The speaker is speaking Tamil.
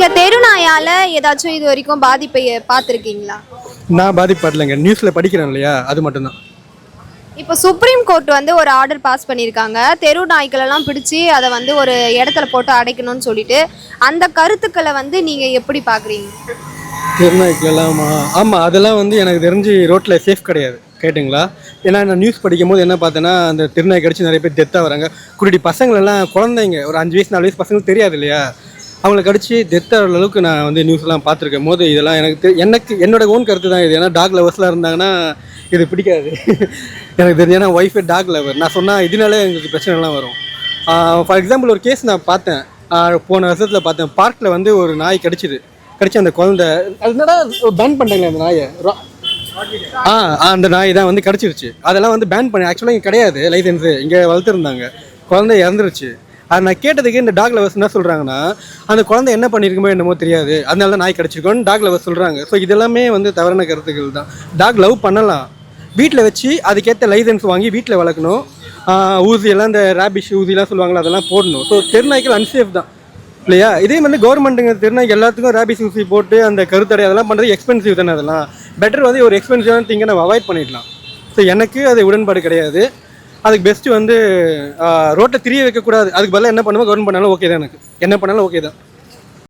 நீங்க தெருநாயால ஏதாச்சும் இது வரைக்கும் பாதிப்பை பார்த்துருக்கீங்களா? நான் பாதிப்படலைங்க. நியூஸில் படிக்கிறேன் இல்லையா? அது மட்டும்தான். இப்போ சுப்ரீம் கோர்ட் வந்து ஒரு ஆர்டர் பாஸ் பண்ணியிருக்காங்க. தெரு நாய்க்களெல்லாம் பிடிச்சி அதை வந்து ஒரு இடத்துல போட்டு அடைக்கணும்னு சொல்லிட்டு அந்த கருத்துக்களை வந்து நீங்க எப்படி பாக்குறீங்க திருநாய்க்கலாமா ஆமாம் அதெல்லாம் வந்து எனக்கு தெரிஞ்சு ரோட்டில் சேஃப் கிடையாது. கேட்டுங்களா? ஏன்னா நான் நியூஸ் படிக்கும் போது என்ன பார்த்தேன்னா அந்த திருநாய் கடிச்சு நிறைய பேர் டெத்தாக வராங்க. குருடி பசங்களெல்லாம் குழந்தைங்க ஒரு அஞ்சு வயசு நாலு வயசு பசங்களுக்கு தெரியாது இல்லையா? அவங்களை கடிச்சு டெத் ஆகிற அளவுக்கு நான் வந்து நியூஸ்லாம் பார்த்துருக்கேன். போது இதெல்லாம் எனக்கு எனக்கு என்னோட ஓன் கருத்து தான் இது. ஏன்னா டாக் லவர்ஸ்லாம் இருந்தாங்கன்னா இது பிடிக்காது. எனக்கு தெரிஞ்ச ஏன்னா ஒய்ஃபே டாக் லவர் நான் சொன்னால் இதனாலே எங்களுக்கு பிரச்சனைலாம் வரும். ஃபார் எக்ஸாம்பிள் ஒரு கேஸ் நான் பார்த்தேன். போன வருஷத்தில் பார்த்தேன். பார்க்கில் வந்து ஒரு நாய் கடிச்சிது. கடிச்சு அந்த குழந்தை அது என்னடா பேன் பண்ணிட்டாங்களே அந்த நாயை? ரா- ஆ ஆ, அந்த நாய் தான் வந்து கிடச்சிருச்சு. அதெல்லாம் வந்து பேன் பண்ணி ஆக்சுவலாக இங்கே கிடையாது. லைசன்ஸு இங்கே வளர்த்துருந்தாங்க. குழந்தை இறந்துருச்சு. அது நான் கேட்டதுக்கு இந்த டாக் லவர்ஸ் என்ன சொல்கிறாங்கன்னா அந்த குழந்தை என்ன பண்ணியிருக்குமோ என்னமோ தெரியாது. அதனால தான் நாய் கிடச்சிருக்கோன்னு டாக் லவர்ஸ் சொல்கிறாங்க ஸோ இதெல்லாமே வந்து தவறான கருத்துக்கள் தான். டாக் லவ் பண்ணலாம். வீட்டில் வச்சு அதுக்கேற்ற லைசன்ஸ் வாங்கி வீட்டில் வளர்க்கணும். ஊசியெல்லாம் இந்த ரேபிஷ் ஊசிலாம் சொல்லுவாங்களா அதெல்லாம் போடணும். ஸோ தெருநாய்க்கள் அன்சேஃப் தான். இல்லையா? இதே வந்து கவர்மெண்ட்டுங்க தெருநாய்க்கு எல்லாத்துக்கும் ரேபிஸ் ஊசி போட்டு அந்த கருத்தடை அதெல்லாம் பண்ணுறது எக்ஸ்பென்சிவ் தானே அதெல்லாம். பெட்டர் வந்து ஒரு எக்ஸ்பென்சிவான திங்கை நம்ம அவாய்ட் பண்ணிடலாம். ஸோ எனக்கு அது உடன்பாடு கிடையாது. அதுக்கு பெஸ்ட்டு வந்து ரோட்டில் திரிய வைக்கக்கூடாது. அதுக்கு பதிலாக என்ன பண்ணுவோம் கவர்மெண்ட் பண்ணாலும் ஓகே தான் எனக்கு. என்ன பண்ணாலும் ஓகே தான்.